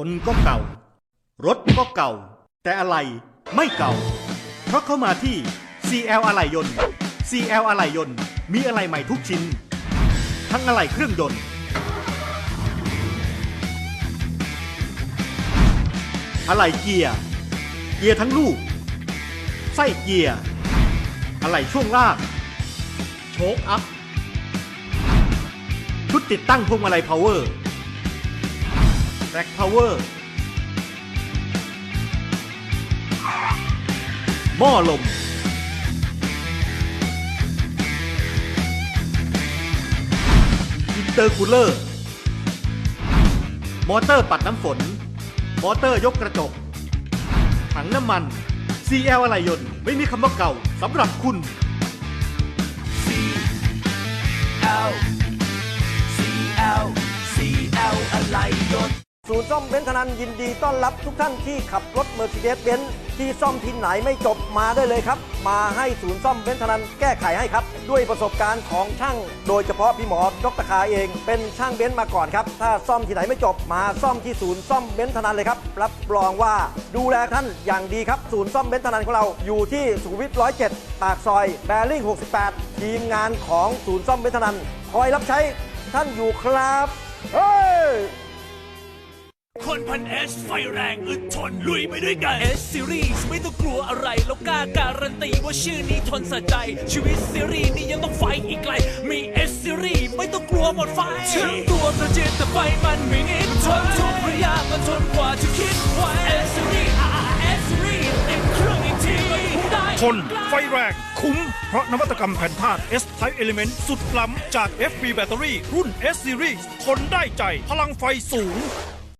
คนก็เก่า รถก็เก่า แต่อะไรไม่เก่า เพราะเข้ามาที่ CL อะไหล่ยนต์ CL อะไหล่ยนต์ มีอะไหล่ใหม่ทุกชิ้น ทั้งอะไหล่เครื่องยนต์ อะไหล่เกียร์ เกียร์ทั้งลูก ไส้เกียร์ อะไหล่ช่วงล่าง โชคอัพ ชุดติดตั้งพวงมาลัยพาวเวอร์ แร็กพาวเวอร์หม้อลม อินเตอร์คูลเลอร์ มอเตอร์ปัดน้ำฝน มอเตอร์ยกกระจก ถังน้ำมัน CL อะไรยนต์ไม่มีคำว่าเก่าสำหรับคุณ CL CL CL อะไรยนต์ ศูนย์ซ่อมเบนซ์ธนันยินดีต้อนรับทุกท่านที่ขับรถ Mercedes Benz ที่ซ่อมที่ไหนไม่จบมาได้เลยครับ มาให้ศูนย์ซ่อมเบนซ์ธนันแก้ไขให้ครับ ด้วยประสบการณ์ของช่าง โดยเฉพาะพี่หมอดรคาเอง เป็นช่างเบนซ์มาก่อนครับ ถ้าซ่อมที่ไหนไม่จบมาซ่อมที่ศูนย์ซ่อมเบนซ์ธนันเลยครับ รับรองว่าดูแลท่านอย่างดีครับ ศูนย์ซ่อมเบนซ์ธนันของเราอยู่ที่สุขุมวิท107 ปากซอยแบริ่ง68 ทีมงานของศูนย์ซ่อมเบนซ์ธนันคอยรับใช้ท่านอยู่ครับเฮ้ยค นพันเอสไฟแรงอึดทนลุยไปด้วยกัน S Series ไม่ต้องกลัวอะไร แล้วกล้าการันตีว่าชื่อนี้ทนสะใจ ชีวิตซีรีส์นี้ยังต้องไฟอีกไกล มี S Series ไม่ต้องกลัวหมดไฟถึงตัวกระเจิดแต่ไฟมันไม่นิดทนทุกระยะมันทนกว่าจะคิดไว้ S Series S Series ติดเครื่องอีกทีได้ทนไฟแรงคุ้ม เพราะนวัตกรรมแผ่นธาตุ S Type Element สุดล้ำจาก FB Battery รุ่น S Series ทนได้ใจ พลังไฟสูง